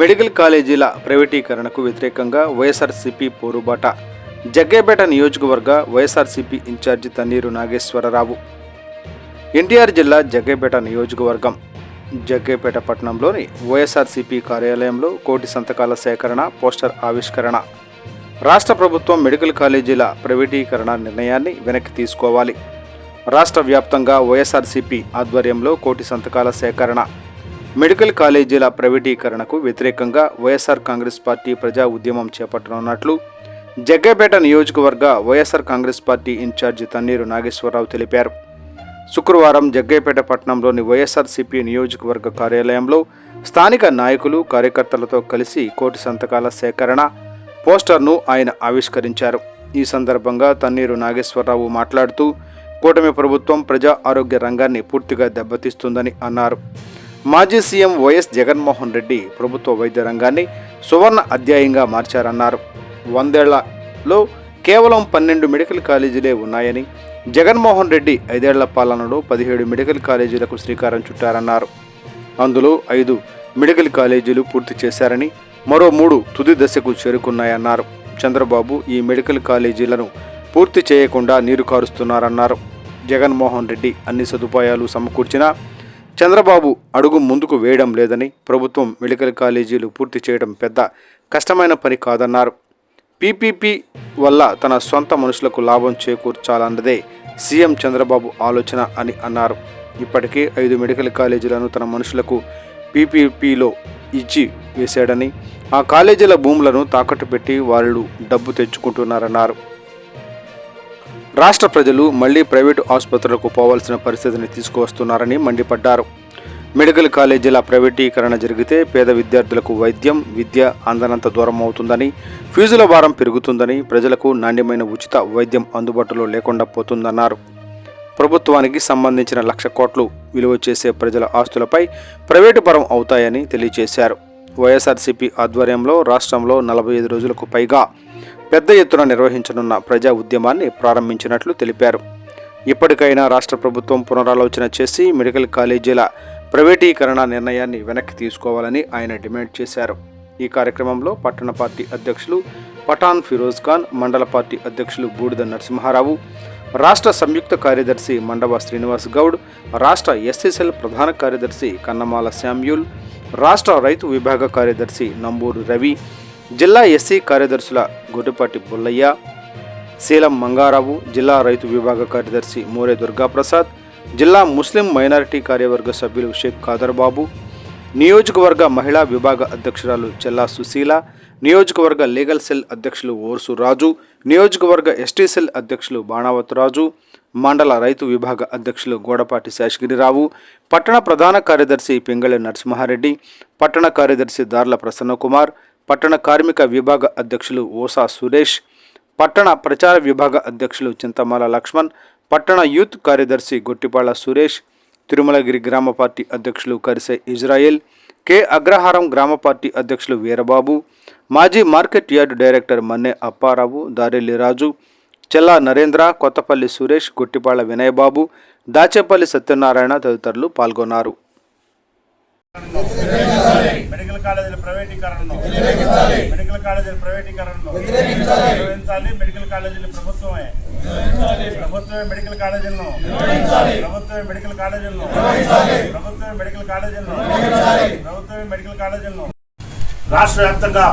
Medical కాలేజీల ప్రైవేటీకరణకు వ్యతిరేకంగా వైఎస్ఆర్సీపీ పోరుబాట. జగ్గేపేట నియోజకవర్గ వైఎస్ఆర్సీపీ ఇన్ఛార్జి తన్నీరు నాగేశ్వరరావు. ఎన్టీఆర్ జిల్లా జగ్గేపేట నియోజకవర్గం. జగ్గేపేట పట్టణంలోని వైఎస్ఆర్సీపీ కార్యాలయంలో కోటి సంతకాల సేకరణ పోస్టర్ ఆవిష్కరణ. రాష్ట్ర ప్రభుత్వం మెడికల్ కాలేజీల ప్రైవేటీకరణ నిర్ణయాన్ని వెనక్కి తీసుకోవాలి. రాష్ట్ర వ్యాప్తంగా వైఎస్ఆర్సీపీ ఆధ్వర్యంలో కోటి సంతకాల సేకరణ. మెడికల్ కాలేజీల ప్రైవేటీకరణకు వ్యతిరేకంగా వైఎస్ఆర్ కాంగ్రెస్ పార్టీ ప్రజా ఉద్యమం చేపట్టనున్నట్లు జగ్గపేట నియోజకవర్గ YSR Congress party incharge Tanneeru Nageswararao తెలిపారు. శుక్రవారం జగ్గైపేట పట్టణంలోని వైఎస్ఆర్సీపీ నియోజకవర్గ కార్యాలయంలో స్థానిక నాయకులు కార్యకర్తలతో కలిసి కోటి సంతకాల సేకరణ పోస్టర్ను ఆయన ఆవిష్కరించారు. ఈ సందర్భంగా తన్నీరు నాగేశ్వరరావు మాట్లాడుతూ కూటమి ప్రభుత్వం ప్రజా ఆరోగ్య రంగాన్ని పూర్తిగా దెబ్బతీస్తుందని అన్నారు. మాజీ సీఎం వైఎస్ జగన్మోహన్ రెడ్డి ప్రభుత్వ వైద్య రంగాన్ని సువర్ణ అధ్యాయంగా మార్చారన్నారు. వందేళ్ళలో కేవలం పన్నెండు మెడికల్ కాలేజీలే ఉన్నాయని జగన్మోహన్ రెడ్డి ఐదేళ్ళ పాలనలో పదిహేడు మెడికల్ కాలేజీలకు శ్రీకారం చుట్టారన్నారు. అందులో ఐదు మెడికల్ కాలేజీలు పూర్తి చేశారని మరో మూడు తుది దశకు చేరుకున్నాయన్నారు. చంద్రబాబు ఈ మెడికల్ కాలేజీలను పూర్తి చేయకుండా నీరు కారుస్తున్నారన్నారు. జగన్మోహన్ రెడ్డి అన్ని సదుపాయాలు సమకూర్చినా చంద్రబాబు అడుగు ముందుకు వేయడం లేదని ప్రభుత్వం మెడికల్ కాలేజీలు పూర్తి చేయడం పెద్ద కష్టమైన పని కాదన్నారు. పీపీపీ వల్ల తన సొంత మనుషులకు లాభం చేకూర్చాలన్నదే సీఎం చంద్రబాబు ఆలోచన అని అన్నారు. ఇప్పటికే ఐదు మెడికల్ కాలేజీలను తన మనుషులకు పీపీపీలో ఇచ్చి వేశాడని ఆ కాలేజీల భూములను తాకట్టు పెట్టి వాళ్ళు డబ్బు తెచ్చుకుంటున్నారన్నారు. రాష్ట్ర ప్రజలు మళ్ళీ ప్రైవేటు ఆసుపత్రులకు పోవాల్సిన పరిస్థితిని తీసుకువస్తున్నారని మండిపడ్డారు. మెడికల్ కాలేజీల ప్రైవేటీకరణ జరిగితే పేద విద్యార్థులకు వైద్యం విద్య అందనంత దూరం అవుతుందని ఫీజుల భారం పెరుగుతుందని ప్రజలకు నాణ్యమైన ఉచిత వైద్యం అందుబాటులో లేకుండా పోతుందన్నారు. ప్రభుత్వానికి సంబంధించిన లక్ష కోట్లు విలువ చేసే ప్రజల ఆస్తులపై ప్రైవేటు పరం అవుతాయని తెలియజేశారు. వైఎస్ఆర్సీపీ ఆధ్వర్యంలో రాష్ట్రంలో నలభై ఐదు రోజులకు పైగా పెద్ద ఎత్తున నిర్వహించనున్న ప్రజా ఉద్యమాన్ని ప్రారంభించినట్లు తెలిపారు. ఇప్పటికైనా రాష్ట్ర ప్రభుత్వం పునరాలోచన చేసి మెడికల్ కాలేజీల ప్రైవేటీకరణ నిర్ణయాన్ని వెనక్కి తీసుకోవాలని ఆయన డిమాండ్ చేశారు. ఈ కార్యక్రమంలో పట్టణ పార్టీ అధ్యక్షులు పఠాన్ ఫిరోజ్ ఖాన్ మండల పార్టీ అధ్యక్షులు బూడిద నరసింహారావు రాష్ట్ర సంయుక్త కార్యదర్శి మండవ శ్రీనివాస్ గౌడ్ రాష్ట్ర ఎస్ఎస్ఎల్ ప్రధాన కార్యదర్శి కన్నమాల శామ్యూల్ రాష్ట్ర రైతు విభాగ కార్యదర్శి నంబూరు రవి జిల్లా ఎస్సీ కార్యదర్శుల గొడ్డుపాటి బుల్లయ్య శీలం మంగారావు జిల్లా రైతు విభాగ కార్యదర్శి మోరే దుర్గాప్రసాద్ జిల్లా ముస్లిం మైనారిటీ కార్యవర్గ సభ్యులు షేక్ ఖాదర్ బాబు నియోజకవర్గ మహిళా విభాగ అధ్యక్షురాలు చెల్లా సుశీల నియోజకవర్గ లీగల్ సెల్ అధ్యక్షులు ఓర్సు రాజు నియోజకవర్గ ఎస్టీ సెల్ అధ్యక్షులు బాణావత్ రాజు మండల రైతు విభాగ అధ్యక్షులు గోడపాటి శేషగిరిరావు పట్టణ ప్రధాన కార్యదర్శి పింగళి నరసింహారెడ్డి పట్టణ కార్యదర్శి దార్ల ప్రసన్నకుమార్ పట్టణ కార్మిక విభాగ అధ్యక్షులు ఓసా సురేష్ పట్టణ ప్రచార విభాగ అధ్యక్షులు చింతమాల లక్ష్మణ్ పట్టణ యూత్ కార్యదర్శి గొట్టిపాళ్ళ సురేష్ తిరుమలగిరి గ్రామ పార్టీ అధ్యక్షులు కరిసే ఇజ్రాయెల్ కె. అగ్రహారం గ్రామ పార్టీ అధ్యక్షులు వీరబాబు మాజీ market yard director Manne Apparao Darelli Raju Chella Narendra Kothapalli Suresh Gottipalla Vinayababu Dachepalli Satyanarayana తదితరులు పాల్గొన్నారు. మెడికల్ కాలేజీల ప్రైవేటీకరణను మెడికల్ కాలేజీల ప్రైవేటీకరణను నిర్వహించాలి. మెడికల్ కాలేజీలు ప్రభుత్వమే. ప్రభుత్వమే మెడికల్ కాలేజీలను. ప్రభుత్వమే మెడికల్ కాలేజీలను. ప్రభుత్వమే మెడికల్ కాలేజీలను. ప్రభుత్వమే మెడికల్ కాలేజీలను. రాష్ట్ర వ్యాప్తంగా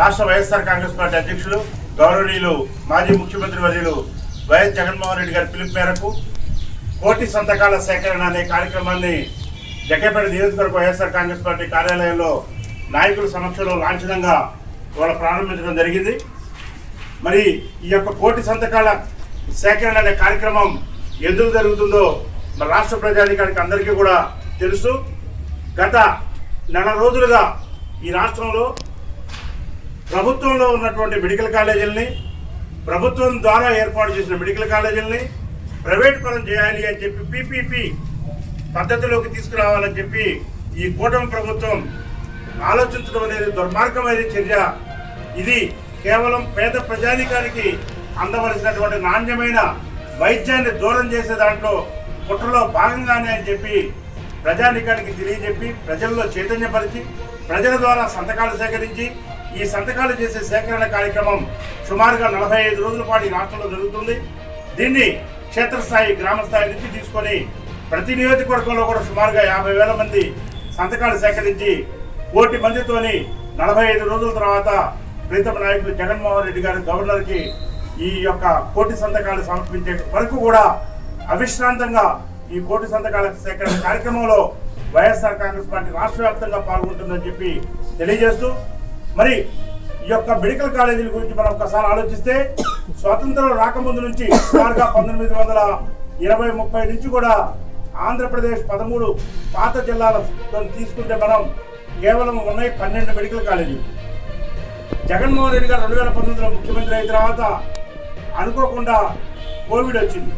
రాష్ట్ర వైఎస్ఆర్ కాంగ్రెస్ పార్టీ అధ్యక్షులు గౌరవనీయులు మాజీ ముఖ్యమంత్రి వర్యులు వైఎస్ జగన్మోహన్ రెడ్డి గారి పిలుపు మేరకు కోటి సంతకాల సేకరణ అనే కార్యక్రమాన్ని జగ్గేపేట నియోజకవర్గ వైఎస్ఆర్ కాంగ్రెస్ పార్టీ కార్యాలయంలో నాయకుల సమక్షంలో లాంఛనంగా ఇవాళ ప్రారంభించడం జరిగింది. మరి ఈ యొక్క కోటి సంతకాల సేకరణ అనే కార్యక్రమం ఎందుకు జరుగుతుందో మన రాష్ట్ర ప్రజాధికారికి అందరికీ కూడా తెలుసు. గత నెల రోజులుగా ఈ రాష్ట్రంలో ప్రభుత్వంలో ఉన్నటువంటి మెడికల్ కాలేజీలని ప్రభుత్వం ద్వారా ఏర్పాటు చేసిన మెడికల్ కాలేజీలని ప్రైవేట్ పరం చేయాలి అని చెప్పి పీపీపీ పద్ధతిలోకి తీసుకురావాలని చెప్పి ఈ కూటమి ప్రభుత్వం ఆలోచించడం అనేది దుర్మార్గమైన చర్య. ఇది కేవలం పేద ప్రజానికానికి అందవలసినటువంటి నాణ్యమైన వైద్యాన్ని దూరం చేసే దాంట్లో కుట్రలో భాగంగానే అని చెప్పి ప్రజానికానికి తెలియజెప్పి ప్రజల్లో చైతన్యపరిచి ప్రజల ద్వారా సంతకాలు సేకరించి ఈ సంతకాలు చేసే సేకరణ కార్యక్రమం సుమారుగా నలభై ఐదు రోజుల పాటు ఈ రాష్ట్రంలో జరుగుతుంది. దీన్ని క్షేత్రస్థాయి గ్రామ స్థాయి నుంచి తీసుకొని ప్రతి నియోజకవర్గంలో కూడా సుమారుగా యాభై వేల మంది సంతకాలు సేకరించి కోటి మందితోని నలభై ఐదు రోజుల తర్వాత ప్రీతమ నాయకులు జగన్మోహన్ రెడ్డి గారు గవర్నర్కి ఈ యొక్క కోటి సంతకాలు సమర్పించే వరకు కూడా అవిశ్రాంతంగా ఈ కోటి సంతకాల సేకరణ కార్యక్రమంలో వైఎస్ఆర్ కాంగ్రెస్ పార్టీ రాష్ట్ర వ్యాప్తంగా పాల్గొంటుందని చెప్పి తెలియజేస్తూ మరి ఈ యొక్క మెడికల్ కాలేజీల గురించి మనం ఒకసారి ఆలోచిస్తే స్వాతంత్రం రాకముందు నుంచి సుమారుగా పంతొమ్మిది వందల ఇరవై ముప్పై నుంచి కూడా ఆంధ్రప్రదేశ్ పదమూడు పాత జిల్లాలతో తీసుకుంటే మనం కేవలం ఉన్నాయి పన్నెండు మెడికల్ కాలేజీలు జగన్మోహన్ రెడ్డి గారు రెండు వేల పంతొమ్మిదిలో ముఖ్యమంత్రి అయిన తర్వాత అనుకోకుండా కోవిడ్ వచ్చింది.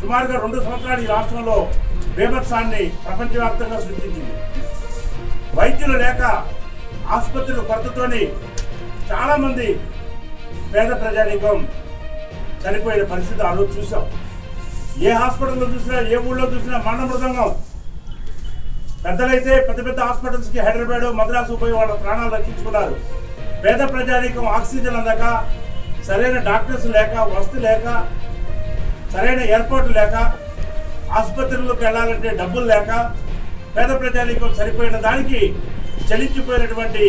సుమారుగా రెండు సంవత్సరాలు ఈ రాష్ట్రంలో బీభత్సాన్ని ప్రపంచవ్యాప్తంగా సృష్టించింది. వైద్యులు లేక ఆసుపత్రుల కొరతతోని చాలామంది పేద ప్రజానీకం చనిపోయిన పరిస్థితి ఆ రోజు చూసాం. ఏ హాస్పిటల్లో చూసినా ఏ ఊళ్ళో చూసినా మరణ మృదంగం పెద్దలైతే పెద్ద పెద్ద హాస్పిటల్స్కి హైదరాబాద్ మద్రాసు పోయి వాళ్ళ ప్రాణాలు రక్షించుకున్నారు. పేద ప్రజానీకం ఆక్సిజన్ అందక సరైన డాక్టర్స్ లేక వస్తు లేక సరైన ఏర్పాటు లేక ఆసుపత్రులకు వెళ్ళాలంటే డబ్బులు లేక పేద ప్రజానీకం సరిపోయిన దానికి చలించిపోయినటువంటి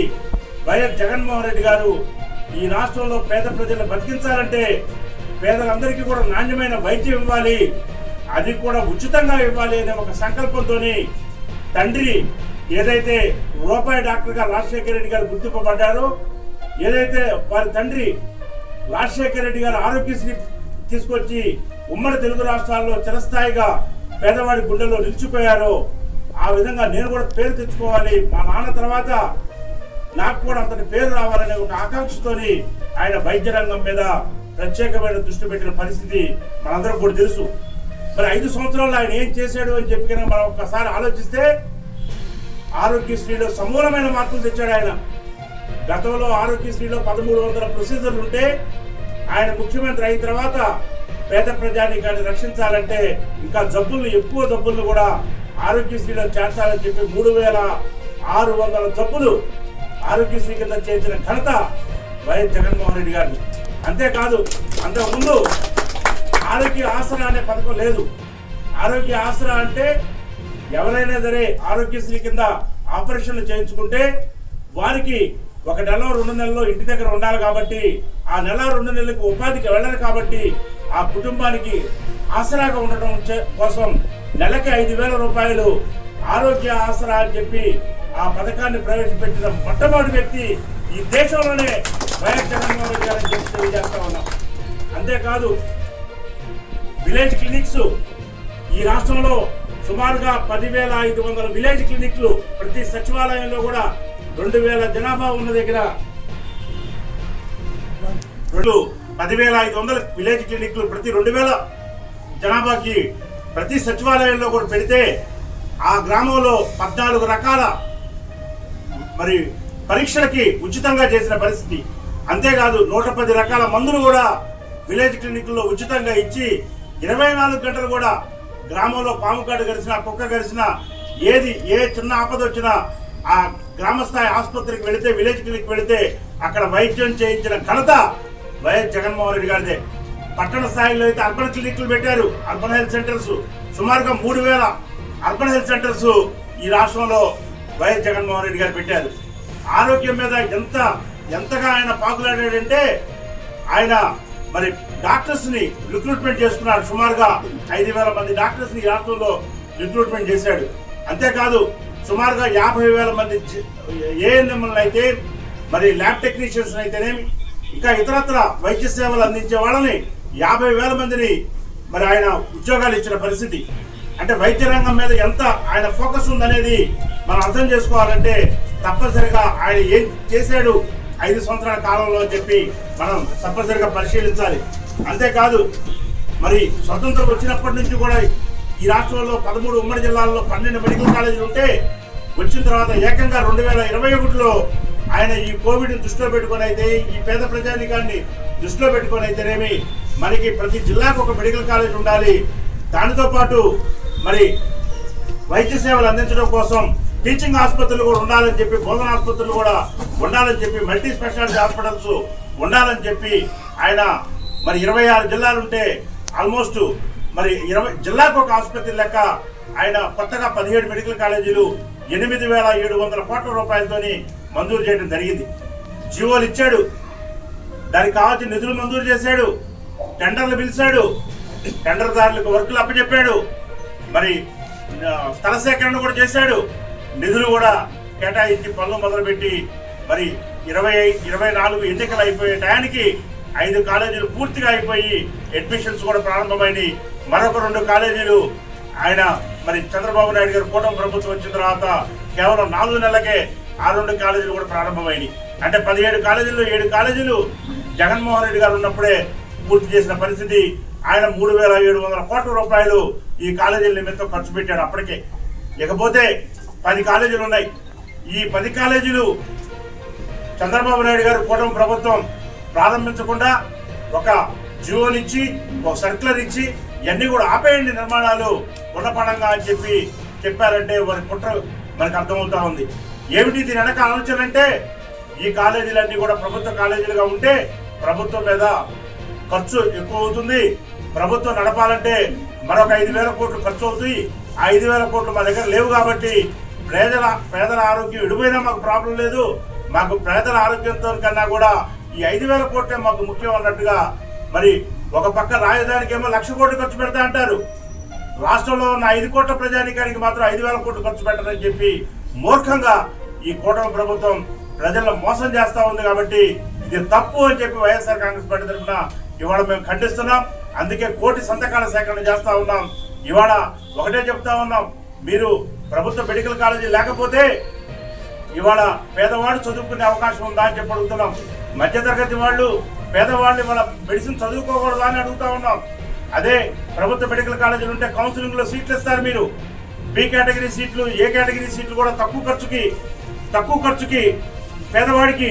వైఎస్ జగన్మోహన్ రెడ్డి గారు ఈ రాష్ట్రంలో పేద ప్రజలను బతికించాలంటే పేదలందరికీ కూడా నాణ్యమైన వైద్యం ఇవ్వాలి. అది కూడా ఉచితంగా ఇవ్వాలి అనే ఒక సంకల్పంతోని తండ్రి ఏదైతే రూపాయి డాక్టర్గా రాజశేఖర రెడ్డి గారు గుర్తింపబడ్డారో ఏదైతే వారి తండ్రి రాజశేఖర రెడ్డి గారు ఆరోగ్యశ్రీ తీసుకొచ్చి ఉమ్మడి తెలుగు రాష్ట్రాల్లో చిరస్థాయిగా పేదవాడి గుండెల్లో నిలిచిపోయారో ఆ విధంగా నేను కూడా పేరు తెచ్చుకోవాలి. మా నాన్న తర్వాత నాకు కూడా అంతటి పేరు రావాలనే ఒక ఆకాంక్షతోని ఆయన వైద్య రంగం మీద ప్రత్యేకమైన దృష్టి పెట్టిన పరిస్థితి మనందరం కూడా తెలుసు. మరి ఐదు సంవత్సరాలు ఆయన ఏం చేశాడు అని చెప్పి కనుక మనం ఒక్కసారి ఆలోచిస్తే ఆరోగ్యశ్రీలో సమూలమైన మార్పులు తెచ్చాడు ఆయన. గతంలో ఆరోగ్యశ్రీలో పదమూడు వందల ప్రొసీజర్లు ఉంటే ఆయన ముఖ్యమంత్రి అయిన తర్వాత పేద ప్రజానీకాన్ని రక్షించాలంటే ఇంకా జబ్బులు ఎక్కువ జబ్బులను కూడా ఆరోగ్యశ్రీలో చేర్చాలని చెప్పి మూడు వేల ఆరు వందల జబ్బులు ఆరోగ్యశ్రీ కింద చేర్చిన ఘనత వైఎస్ జగన్మోహన్ రెడ్డి గారిని అంతేకాదు అంతకుముందు ఆరోగ్య ఆసరా అనే పథకం లేదు. ఆరోగ్య ఆసరా అంటే ఎవరైనా సరే ఆరోగ్యశ్రీ కింద ఆపరేషన్లు చేయించుకుంటే వారికి ఒక నెల రెండు నెలల్లో ఇంటి దగ్గర ఉండాలి కాబట్టి ఆ నెల రెండు నెలలకు ఉపాధికి వెళ్ళరు కాబట్టి ఆ కుటుంబానికి ఆసరాగా ఉండటం కోసం నెలకి ఐదు వేల రూపాయలు ఆరోగ్య ఆసరా అని చెప్పి ఆ పథకాన్ని ప్రవేశపెట్టిన మొట్టమొదటి వ్యక్తి ఈ దేశంలోనే వైఎస్ జగన్మోహన్ రెడ్డి చెప్పి తెలియజేస్తా ఉన్నాం? అంతేకాదు విలేజ్ క్లినిక్స్ ఈ రాష్ట్రంలో సుమారుగా పదివేల ఐదు వందల విలేజ్ క్లినిక్లు ప్రతి సచివాలయంలో కూడా రెండు వేల జనాభా ఉన్న దగ్గర రెండు పదివేల ఐదు వందల విలేజ్ క్లినిక్లు ప్రతి రెండు వేల జనాభాకి ప్రతి సచివాలయంలో కూడా పెడితే ఆ గ్రామంలో పద్నాలుగు రకాల మరి పరీక్షలకి ఉచితంగా చేసిన పరిస్థితి. అంతేకాదు నూట పది రకాల మందులు కూడా విలేజ్ క్లినిక్లో ఉచితంగా ఇచ్చి ఇరవై నాలుగు గంటలు కూడా గ్రామంలో పాము కాడు గడిచినా కుక్క గడిచినా ఏది ఏ చిన్న ఆపద వచ్చినా ఆ గ్రామ స్థాయి ఆసుపత్రికి వెళితే విలేజ్ క్లినిక్ వెళితే అక్కడ వైద్యం చేయించిన ఘనత వైఎస్ జగన్మోహన్ రెడ్డి గారిదే. పట్టణ స్థాయిలో అయితే అర్బన్ క్లినిక్లు పెట్టారు. అర్బన్ హెల్త్ సెంటర్స్ సుమారుగా మూడు వేల అర్బన్ హెల్త్ సెంటర్స్ ఈ రాష్ట్రంలో వైఎస్ జగన్మోహన్ రెడ్డి గారు పెట్టారు. ఆరోగ్యం మీద ఎంత ఎంతగా ఆయన పాకులాడాడంటే ఆయన మరి డాక్టర్స్ని రిక్రూట్మెంట్ చేసుకున్నాడు సుమారుగా ఐదు వేల మంది డాక్టర్స్ని రాష్ట్రంలో రిక్రూట్మెంట్ చేశాడు. అంతేకాదు సుమారుగా యాభై వేల మంది ఏఎన్ఎంలను అయితే మరి ల్యాబ్ టెక్నీషియన్స్ అయితేనేమి ఇంకా ఇతరత్ర వైద్య సేవలు అందించే వాళ్ళని యాభై వేల మందిని మరి ఆయన ఉద్యోగాలు ఇచ్చిన పరిస్థితి. అంటే వైద్య రంగం మీద ఎంత ఆయన ఫోకస్ ఉందనేది మనం అర్థం చేసుకోవాలంటే తప్పనిసరిగా ఆయన ఏం చేశాడు ఐదు సంవత్సరాల కాలంలో చెప్పి మనం తప్పనిసరిగా పరిశీలించాలి. అంతేకాదు మరి స్వతంత్రం వచ్చినప్పటి నుంచి కూడా ఈ రాష్ట్రంలో పదమూడు ఉమ్మడి జిల్లాల్లో పన్నెండు మెడికల్ కాలేజీలు ఉంటే వచ్చిన తర్వాత ఏకంగా రెండు వేల ఇరవై ఒకటిలో ఆయన ఈ కోవిడ్ దృష్టిలో పెట్టుకొని అయితే ఈ పేద ప్రజానికాన్ని దృష్టిలో పెట్టుకొని అయితేనేమి మనకి ప్రతి జిల్లాకు ఒక మెడికల్ కాలేజ్ ఉండాలి. దానితో పాటు మరి వైద్య సేవలు అందించడం కోసం టీచింగ్ ఆసుపత్రులు కూడా ఉండాలని చెప్పి బోధన ఆసుపత్రులు కూడా ఉండాలని చెప్పి మల్టీ స్పెషాలిటీ హాస్పిటల్స్ ఉండాలని చెప్పి ఆయన మరి ఇరవై ఆరు జిల్లాలు ఉంటే ఆల్మోస్ట్ మరి ఇరవై జిల్లాకు ఒక ఆసుపత్రి లెక్క ఆయన కొత్తగా పదిహేడు మెడికల్ కాలేజీలు ఎనిమిది వేల ఏడు వందల కోట్ల రూపాయలతోని మంజూరు చేయడం జరిగింది. జీవోలు ఇచ్చాడు. దానికి కావాల్సిన నిధులు మంజూరు చేశాడు. టెండర్లు పిలిచాడు. టెండర్దారులకు వర్కులు అప్పచెప్పాడు. మరి స్థల సేకరణ కూడా చేశాడు. నిధులు కూడా కేటాయించి పనులు మొదలుపెట్టి మరి ఇరవై ఇరవై నాలుగు ఎన్నికలు అయిపోయే టయానికి ఐదు కాలేజీలు పూర్తిగా అయిపోయి అడ్మిషన్స్ కూడా ప్రారంభమైనవి మరొక రెండు కాలేజీలు ఆయన మరి చంద్రబాబు నాయుడు గారు కూటమి ప్రభుత్వం వచ్చిన తర్వాత కేవలం నాలుగు నెలలకే ఆ రెండు కాలేజీలు కూడా ప్రారంభమైనవి అంటే పదిహేడు కాలేజీలు ఏడు కాలేజీలు జగన్మోహన్ రెడ్డి గారు ఉన్నప్పుడే పూర్తి చేసిన పరిస్థితి. ఆయన మూడు వేల ఏడు వందల కోట్ల రూపాయలు ఈ కాలేజీల నిమిత్తం ఖర్చు పెట్టాడు అప్పటికే. ఇకపోతే పది కాలేజీలు ఉన్నాయి. ఈ పది కాలేజీలు చంద్రబాబు నాయుడు గారు కూటమి ప్రభుత్వం ప్రారంభించకుండా ఒక జియోలు ఇచ్చి ఒక సర్క్యులర్ ఇచ్చి ఇవన్నీ కూడా ఆపేయండి నిర్మాణాలు ఉన్నపడంగా అని చెప్పి చెప్పారంటే వారి కుట్ర మనకు అర్థమవుతా ఉంది. ఏమిటి దీని వెనక ఆలోచన అంటే ఈ కాలేజీలన్నీ కూడా ప్రభుత్వ కాలేజీలుగా ఉంటే ప్రభుత్వం మీద ఖర్చు ఎక్కువ అవుతుంది. ప్రభుత్వం నడపాలంటే మరొక ఐదు వేల కోట్లు ఖర్చు అవుతుంది ఆ ఐదు వేల కోట్లు మా దగ్గర లేవు కాబట్టి పేదల పేదల ఆరోగ్యం విడిపోయినా మాకు ప్రాబ్లం లేదు. మాకు పేదల ఆరోగ్యంతో కన్నా కూడా ఈ ఐదు వేల కోట్లే మాకు ముఖ్యం అన్నట్టుగా మరి ఒక పక్క రాజధానికేమో లక్ష కోట్లు ఖర్చు పెడతా అంటారు. రాష్ట్రంలో ఉన్న ఐదు కోట్ల ప్రజానికానికి మాత్రం ఐదు వేల కోట్లు ఖర్చు పెట్టారని చెప్పి మూర్ఖంగా ఈ కూటమి ప్రభుత్వం ప్రజలను మోసం చేస్తూ ఉంది కాబట్టి ఇది తప్పు అని చెప్పి వైఎస్ఆర్ కాంగ్రెస్ పార్టీ తరఫున ఇవాళ మేము ఖండిస్తున్నాం. అందుకే కోటి సంతకాల సేకరణ చేస్తూ ఉన్నాం. ఇవాళ ఒకటే చెప్తా ఉన్నాం. మీరు ప్రభుత్వ మెడికల్ కాలేజీ లేకపోతే ఇవాళ పేదవాడు చదువుకునే అవకాశం ఉందా అని చెప్పి అడుగుతున్నాం. మధ్యతరగతి వాళ్ళు పేదవాళ్ళు ఇవాళ మెడిసిన్ చదువుకోకూడదా అని అడుగుతా ఉన్నాం. అదే ప్రభుత్వ మెడికల్ కాలేజీలు ఉంటే కౌన్సిలింగ్లో సీట్లు ఇస్తారు మీరు. బి కేటగిరీ సీట్లు ఏ కేటగిరీ సీట్లు కూడా తక్కువ ఖర్చుకి తక్కువ ఖర్చుకి పేదవాడికి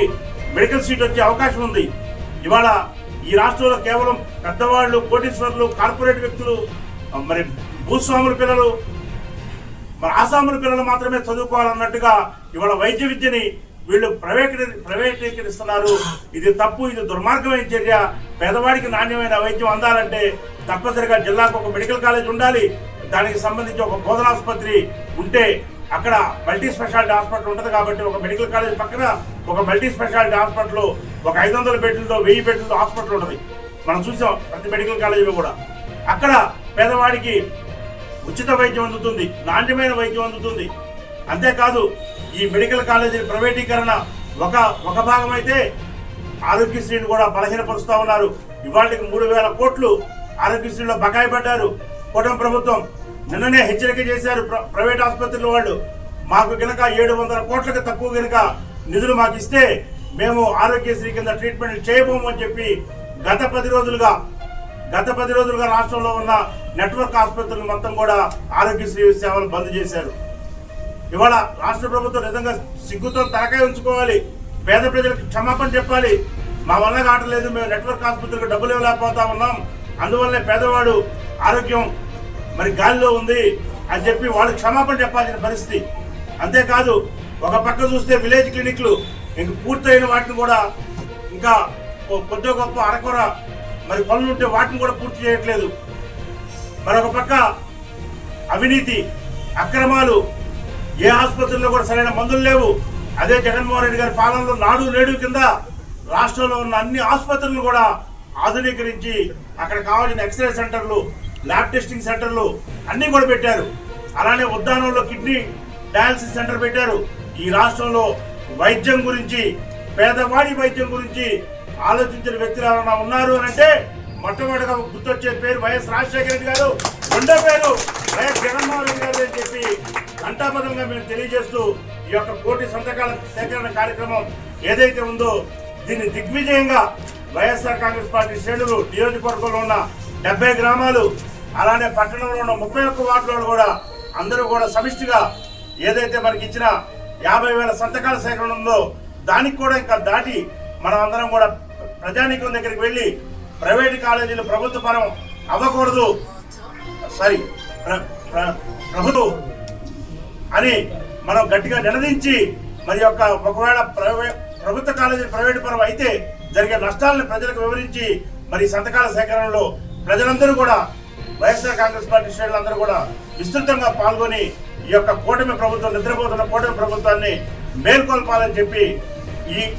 మెడికల్ సీట్ వచ్చే అవకాశం ఉంది. ఇవాళ ఈ రాష్ట్రంలో కేవలం పెద్దవాళ్ళు కోటీశ్వరులు కార్పొరేట్ వ్యక్తులు మరి భూస్వాముల పిల్లలు మరి ఆసాముల పిల్లలు మాత్రమే చదువుకోవాలన్నట్టుగా ఇవాళ వైద్య విద్యని వీళ్ళు ప్రైవేట్ ప్రైవేటీకరిస్తున్నారు. ఇది తప్పు ఇది దుర్మార్గమైన చర్య. పేదవాడికి నాణ్యమైన వైద్యం అందాలంటే తప్పనిసరిగా జిల్లాకు ఒక మెడికల్ కాలేజ్ ఉండాలి. దానికి సంబంధించి ఒక బోధనాసుపత్రి ఉంటే అక్కడ మల్టీ స్పెషాలిటీ హాస్పిటల్ ఉంటుంది కాబట్టి ఒక మెడికల్ కాలేజ్ పక్కన ఒక మల్టీ స్పెషాలిటీ హాస్పిటల్ ఒక ఐదు వందల బెడ్లతో వెయ్యి బెడ్లతో హాస్పిటల్ ఉంటుంది. మనం చూసాం ప్రతి మెడికల్ కాలేజీలో కూడా. అక్కడ పేదవాడికి ఉచిత వైద్యం అందుతుంది నాణ్యమైన వైద్యం అందుతుంది. అంతేకాదు ఈ మెడికల్ కాలేజీ ప్రైవేటీకరణ ఒక ఒక భాగం అయితే ఆరోగ్యశ్రీని కూడా బలహీనపరుస్తూ ఉన్నారు. ఇవాళకి మూడు వేల కోట్లు ఆరోగ్యశ్రీలో బకాయి పడ్డారు. కూటమి ప్రభుత్వం నిన్ననే హెచ్చరిక చేశారు ప్ర- ప్రైవేట్ ఆసుపత్రుల వాళ్ళు. మాకు గనక ఏడు వందల కోట్లకు తక్కువ గనక నిధులు మాకు ఇస్తే మేము ఆరోగ్యశ్రీ కింద ట్రీట్మెంట్ చేయబోము అని చెప్పి గత పది రోజులుగా గత పది రోజులుగా రాష్ట్రంలో ఉన్న నెట్వర్క్ ఆసుపత్రులు మొత్తం కూడా ఆరోగ్యశ్రీ సేవలు బంద్ చేశారు. ఇవాళ రాష్ట్ర ప్రభుత్వం నిజంగా సిగ్గుతో తలకాయ ఉంచుకోవాలి. పేద ప్రజలకు క్షమాపణ చెప్పాలి. మా వల్ల కావట్లేదు మేము నెట్వర్క్ ఆసుపత్రికి డబ్బులు ఇవ్వలేకపోతా ఉన్నాం. అందువల్లే పేదవాడు ఆరోగ్యం మరి గాలిలో ఉంది అని చెప్పి వాళ్ళు క్షమాపణ చెప్పాల్సిన పరిస్థితి. అంతేకాదు ఒక పక్క చూస్తే విలేజ్ క్లినిక్లు ఇంక పూర్తయిన వాటిని కూడా ఇంకా కొద్దిగా కొద్ది గొప్ప అరకొర మరి పనులు ఉంటే వాటిని కూడా పూర్తి చేయట్లేదు. మరొక పక్క అవినీతి అక్రమాలు ఏ ఆసుపత్రుల్లో కూడా సరైన మందులు లేవు. అదే జగన్మోహన్ రెడ్డి గారి పాలనలో నాడు నేడు కింద రాష్ట్రంలో ఉన్న అన్ని ఆసుపత్రులు కూడా ఆధునీకరించి అక్కడ కావాల్సిన ఎక్స్రే సెంటర్లు ల్యాబ్ టెస్టింగ్ సెంటర్లు అన్నీ కూడా పెట్టారు. అలానే ఉద్దానంలో కిడ్నీ డయాలసిస్ సెంటర్ పెట్టారు. ఈ రాష్ట్రంలో వైద్యం గురించి పేదవాడి వైద్యం గురించి ఆలోచించిన వ్యక్తులు ఎవరైనా ఉన్నారు అని అంటే మొట్టమొదటిగా గుర్తొచ్చే పేరు వైఎస్ రాజశేఖర రెడ్డి గారు. రెండో పేరు వైఎస్ జగన్మోహన్ రెడ్డి గారు అని చెప్పి ఘంటాపదంగా మేము తెలియజేస్తూ ఈ యొక్క కోటి సంతకాల సేకరణ కార్యక్రమం ఏదైతే ఉందో దీన్ని దిగ్విజయంగా వైఎస్ఆర్ కాంగ్రెస్ పార్టీ శ్రేణులు నియోజకవర్గంలో ఉన్న డెబ్బై గ్రామాలు అలానే పట్టణంలో ఉన్న ముప్పై ఒక్క వార్డులో కూడా అందరూ కూడా సమిష్టిగా ఏదైతే మనకి ఇచ్చిన యాభై వేల సంతకాల సేకరణ ఉందో దానికి కూడా ఇంకా దాటి మనం అందరం కూడా ప్రజానీకం దగ్గరికి వెళ్ళి ప్రైవేట్ కాలేజీలు ప్రభుత్వ పరం అవ్వకూడదు. సారీ ప్ర- ప్రభుత్వం అని మనం గట్టిగా నిలదించి మరి యొక్క ఒకవేళ ప్రభుత్వ కాలేజీ ప్రైవేటు పరం అయితే జరిగే నష్టాలను ప్రజలకు వివరించి మరి సంతకాల సేకరణలో ప్రజలందరూ కూడా వైఎస్ఆర్ కాంగ్రెస్ పార్టీ శ్రేణులందరూ కూడా విస్తృతంగా పాల్గొని ఈ యొక్క కూటమి ప్రభుత్వం నిద్రపోతున్న కూటమి ప్రభుత్వాన్ని మేల్కొల్పాలని చెప్పి ఈ